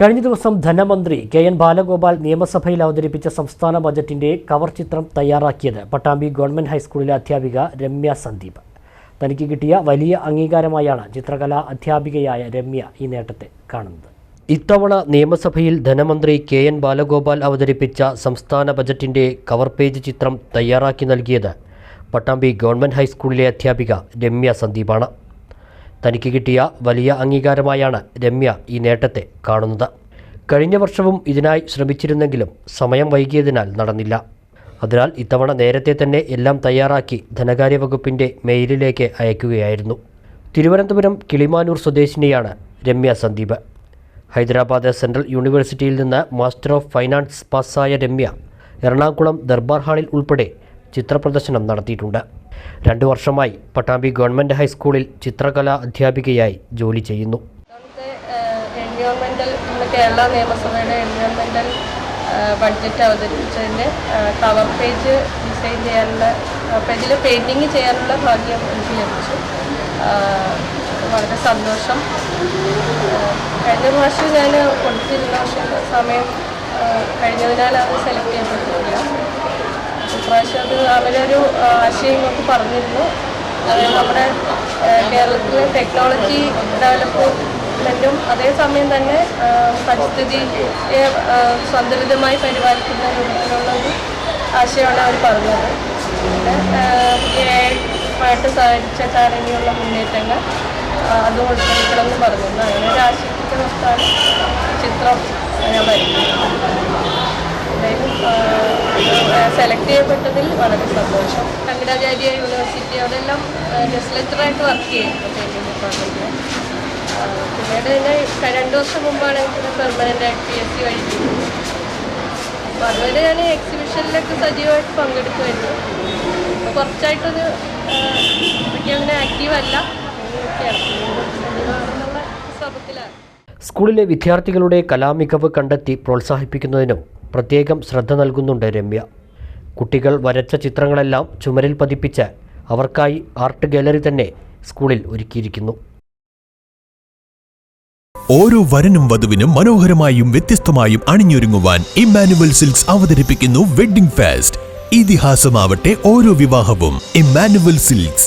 കഴിഞ്ഞ ദിവസം ധനമന്ത്രി കെ എൻ ബാലഗോപാൽ നിയമസഭയിൽ അവതരിപ്പിച്ച സംസ്ഥാന ബജറ്റിന്റെ കവർ ചിത്രം തയ്യാറാക്കിയത് പട്ടാമ്പി ഗവൺമെന്റ് ഹൈസ്കൂളിലെ അധ്യാപിക രമ്യ സന്ദീപ്. തനിക്ക് കിട്ടിയ വലിയ അംഗീകാരമായാണ് ചിത്രകലാ അധ്യാപികയായ രമ്യ ഈ നേട്ടത്തെ കാണുന്നത്. ഇത്തവണ നിയമസഭയിൽ ധനമന്ത്രി കെ എൻ ബാലഗോപാൽ അവതരിപ്പിച്ച സംസ്ഥാന ബജറ്റിന്റെ കവർ പേജ് ചിത്രം തയ്യാറാക്കി നൽകിയത് പട്ടാമ്പി ഗവൺമെന്റ് ഹൈസ്കൂളിലെ അധ്യാപിക രമ്യ സന്ദീപാണ്. തനിക്ക് കിട്ടിയ വലിയ അംഗീകാരമായാണ് രമ്യ ഈ നേട്ടത്തെ കാണുന്നത്. കഴിഞ്ഞ വർഷവും ഇതിനായി ശ്രമിച്ചിരുന്നെങ്കിലും സമയം വൈകിയതിനാൽ നടന്നില്ല. അതിനാൽ ഇത്തവണ നേരത്തെ തന്നെ എല്ലാം തയ്യാറാക്കി ധനകാര്യ വകുപ്പിന്റെ മെയിലിലേക്ക് അയക്കുകയായിരുന്നു. തിരുവനന്തപുരം കിളിമാനൂർ സ്വദേശിനിയാണ് രമ്യ സന്ദീപ്. ഹൈദരാബാദ് സെൻട്രൽ യൂണിവേഴ്സിറ്റിയിൽ നിന്ന് മാസ്റ്റർ ഓഫ് ഫൈനാൻസ് പാസ്സായ രമ്യ എറണാകുളം ദർബാർ ഹാളിൽ ഉൾപ്പെടെ ചിത്രപ്രദർശനം നടത്തിയിട്ടുണ്ട്. രണ്ടു വർഷമായി പട്ടാമ്പി ഗവൺമെന്റ് ഹൈസ്കൂളിൽ ചിത്രകലാ അധ്യാപികയായി ജോലി ചെയ്യുന്നു. കേരള നിയമസഭയുടെ എൻവയോൺമെന്റൽ ബഡ്ജറ്റ് അവതരിപ്പിച്ചതിന്റെ കവർ പേജ് ഡിസൈൻ ചെയ്യാനുള്ള പേജിൽ പെയിന്റിങ് ചെയ്യാനുള്ള ഭാഗ്യം എനിക്ക് ലഭിച്ചു. വളരെ സന്തോഷം. കഴിഞ്ഞ പ്രാവശ്യം ഞാൻ കൊടുത്തിരുന്ന പക്ഷേ സമയം കഴിഞ്ഞതിനാൽ അത് സെലക്ട് ചെയ്യപ്പെട്ടിട്ടില്ല ഇപ്രാവശ്യം അത് അവരൊരു ആശയം നമുക്ക് പറഞ്ഞിരുന്നു. അതായത് നമ്മുടെ കേരളത്തിലെ ടെക്നോളജി ഡെവലപ്മെന്റും അതേസമയം തന്നെ പരിസ്ഥിതിയെ സന്തുലിതമായി പരിപാലിക്കുന്ന രൂപത്തിലുള്ള ഒരു ആശയമാണ് അവർ പറഞ്ഞത്. ആയിട്ട് സഹകരിച്ച ചാരങ്ങിയുള്ള മുന്നേറ്റങ്ങൾ അതും ഉൾപ്പെടുത്തണമെന്ന് പറഞ്ഞിരുന്നു. അങ്ങനെ ഒരു ആശയത്തിന്റെ പുറത്താണ് ചിത്രം. ഞാൻ വരയ്ക്കുന്നത് എന്തായാലും സെലക്ട് ചെയ്യപ്പെട്ടതിൽ വളരെ സന്തോഷം. ശങ്കരാചാര്യ യൂണിവേഴ്സിറ്റി അവിടെയെല്ലാം ഗസ്റ്റ് ലെക്ചറായിട്ട് വർക്ക് ചെയ്യുന്നു പെയിന്റിംഗ് ഡിപ്പാർട്ട്മെന്റിൽ പിന്നീട് തന്നെ രണ്ടു വർഷം മുമ്പാണ് എനിക്ക് പെർമനന്റ് ആയിട്ട് പി എസ് സി കഴിക്കുന്നത് അപ്പോൾ അതുവരെ ഞാൻ എക്സിബിഷനിലൊക്കെ സജീവമായിട്ട് പങ്കെടുക്കുമായിരുന്നു. അപ്പോൾ കുറച്ചായിട്ടൊരു എനിക്ക് അങ്ങനെ ആക്റ്റീവ് അല്ല. അങ്ങനെയൊക്കെയാണ്. സജീവമാണെന്നുള്ള ശ്രമത്തിലാണ് സ്കൂളിലെ വിദ്യാർത്ഥികളുടെ കലാമികവ് കണ്ടെത്തി പ്രോത്സാഹിപ്പിക്കുന്നതിനും പ്രത്യേകം ശ്രദ്ധ നൽകുന്നുണ്ട് രമ്യ. കുട്ടികൾ വരച്ച ചിത്രങ്ങളെല്ലാം ചുമരിൽ പതിപ്പിച്ച് അവർക്കായി ആർട്ട് ഗാലറി തന്നെ സ്കൂളിൽ ഒരുക്കിയിരിക്കുന്നു. ഓരോ വരനും വധുവിനും മനോഹരമായും വ്യത്യസ്തമായും അണിഞ്ഞൊരുങ്ങുവാൻ ഇമ്മാനുവൽ സിൽക്സ് അവതരിപ്പിക്കുന്നു വെഡ്ഡിംഗ് ഫാസ്റ്റ്. ഇതിഹാസമാവട്ടെ ഓരോ വിവാഹവും ഇമ്മാനുവൽ സിൽക്സ്.